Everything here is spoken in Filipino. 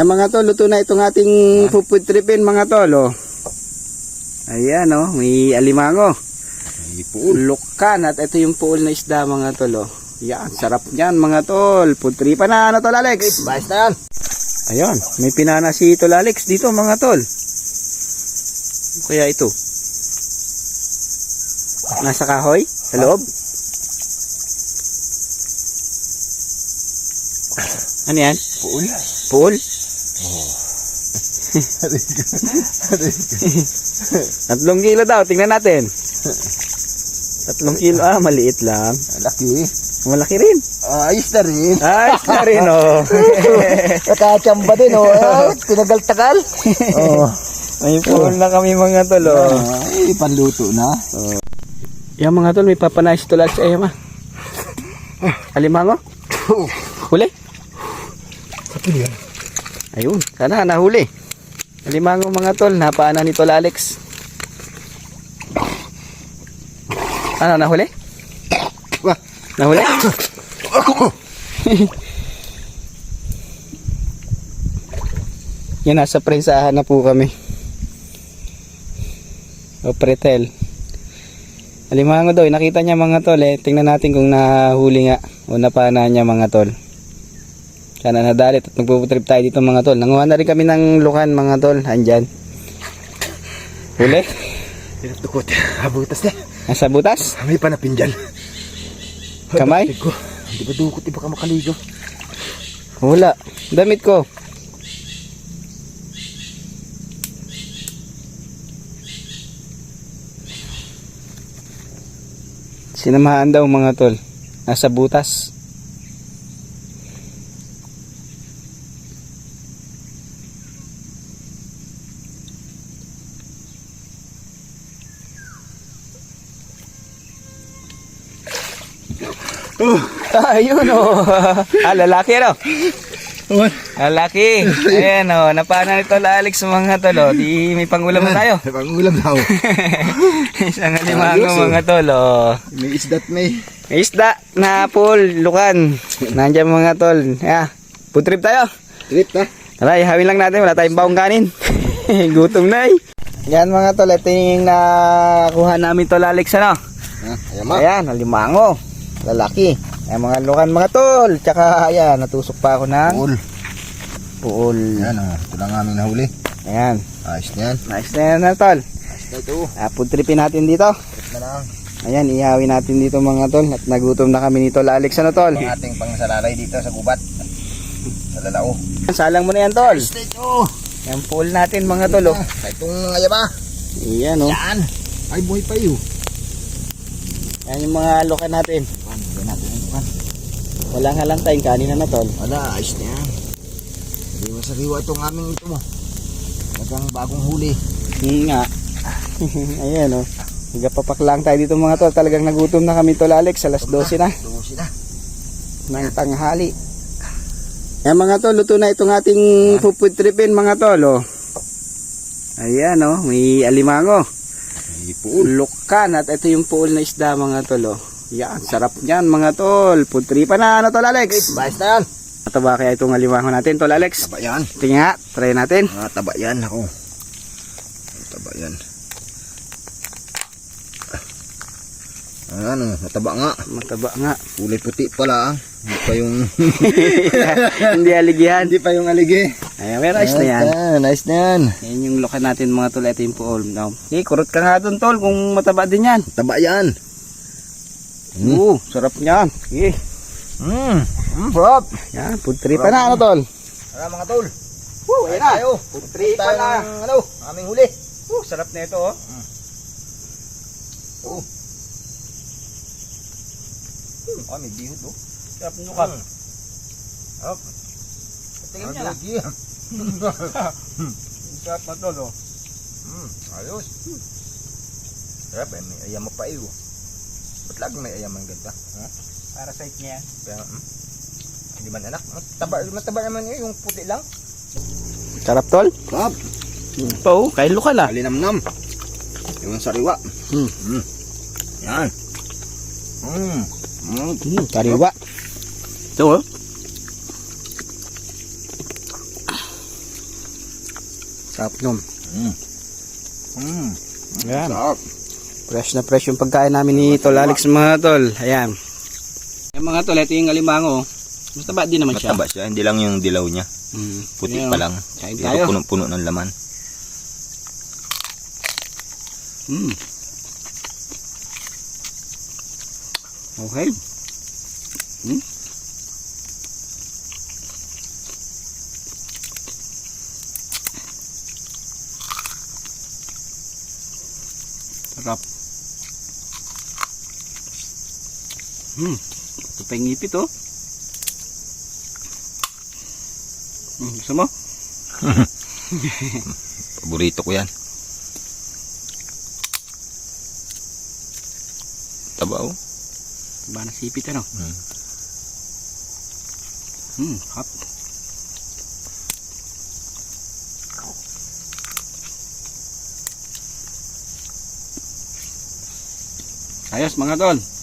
Ay mga tol, luto na itong ating food tripin mga tol. Oh. Ayan oh, may alimango. Lukan at ito yung pool na isda mga tol. Oh. Yan, sarap niyan mga tol. Food tripan na ano tol Alex? Bayos na yan. Ayun, may pinana si tol Alex dito mga tol. Kaya ito. Nasa kahoy? Sa loob? Ano yan? Puul. Pool? Tatlong kilo daw, tingnan natin. Tatlong kilo, ah, maliit lang. Laki. Malaki rin. Ayos na rin. Ayos na rin, oh. Nakachamba din, oh. Ah, Tinagal-tagal. oh. May pool na kami mga tol, oh. Ay, panluto na. Yan mga tol, may papanayos tol sa iyo, ma. Alimango? Huli? Sakit yan. Ayun, sana nahuli. Alimango mga tol, napaanan ni tol Alex. Ano, nahuli? Nahuli? Yan, nasa prensahan na po kami. O pretel. Alimango daw, nakita niya mga tol eh. Tingnan natin kung nahuli nga o napana niya mga tol. Sana nadalit at magpuputrip tayo dito mga tol. Nanguha na rin kami ng lukan mga tol. Andyan. Huli? Pinatukot. Habutas na. Nasa butas? May panapin dyan. Kamay? Ko. Di ba dukot, di ba ka makaligo? Wala. Damit ko. Sinamahan daw mga tol. Nasa butas. Ayun oh. ah, lalaki ano? Lalaki. Ayan oh, napana nito la Alex sa mga tol oh. Di may pangulam na tayo. May pangulam daw. Isang alimango oh. mga tol oh. May isdat may. May isda na pool, lukan. Nandiyan mga tol. Yeah. Food trip tayo. Trip na. Tara, ihawin lang natin. Wala tayong baong kanin. Gutom na eh. Yan mga tol, ito yung nakuha namin tol Alex ano. Ah, ayan. Ayan, alimango. Lalaki. Ayan mga lukan mga tol. Tsaka ayan, natusok pa ako ng Puul. pool. Ayan, oh. Ito lang aming nahuli. Ayan. Ayos na yan. Nice na yan na tol. Ayos na ito. Ah, food tripin natin dito. Trip na lang. Ayan, ihawin natin dito mga tol. At nagutom na kami ni tol Alex ano tol. Ang ating pangsalalay dito sa gubat. Sa lalao. Salang mo na yan tol. Ayos na ito. Yan pool natin mga tol oh. Ah, Itong ayaba. Ayan oh. Yan. Ay, buhay pa yun. Yan yung mga lukan natin. Wala nga lang tayong kanina na tol. Wala, ayos na yan. Hindi masariwa itong aming ito mo. Nagang bagong huli. Hmm nga. Ayan oh. Nagapapak lang tayo dito mga tol. Talagang nagutom na kami tol Alex. Alas 12 na. Doon sila. ng tanghali. Yan mga tol, luto na itong ating food tripin mga tol. Oh. Ayan oh, may alimango. Ay, puul. Lukan at ito yung pool na isda mga tol. Oh. Yan, sarap niyan mga tol. Food tripan na ano tol Alex? Bayos na yan. Mataba kaya itong alimango natin tol Alex? Taba yan. Tingnan try natin. Ah, taba yan ako. Taba yan. Ano, nataba nga. Mataba nga. Kulay puti pala ah. Hindi pa yung Hindi aligihan. hindi pa yung aligi. Ayan, pero ayos na yan. Nice na yan. Yan yung lukan natin mga tol. Ito yung pool. No. Eh, kurot ka nga dun tol kung mataba din yan. Taba yan. Mm. Oo, sarap niyan. Eh, Mm. Mm, sarap. yan, food tripan na ano tol. Tara mga tol. Woo, Ayun tayo. Tripan tayo na. ano, aming huli. Woo, sarap na ito oh. Oh. Ah, may bihot oh. Sarap ng lukat. Up. Tingnan niya lang. Sarap na tol oh. Mm, ayos. Sarap eh, may ayam pa iyo. Ba't laging may ayam ang ganda? Ha? Para sa niya. Kaya, hmm? Hindi man anak. Mataba, mataba naman yun, yung puti lang. Sarap tol. Sarap. Pa oh, kain lukan ah. Kalinamnam. Yung sariwa. Hmm. Mm. Yan. Mm. Mm. Hmm, kariwa. Ito oh. Sarap nun. Mm. Mm. Ayan. Sarap. Fresh na fresh yung pagkain namin ni Tol Alex mga tol. Ayan. Yung mga tol, ito yung alimango. Basta ba di naman siya? Mataba siya, hindi lang yung dilaw niya. Mm. Puti Ayan, pa lang. Kain Pero tayo. puno-puno ng laman. Mm. Okay. Mm. Sarap. Hmm. Ito pa yung ngipit oh. Hmm, gusto mo? Paborito ko yan. Taba oh. Ba nasipit ano? Hmm. Hmm, hap. Ayos mga tol.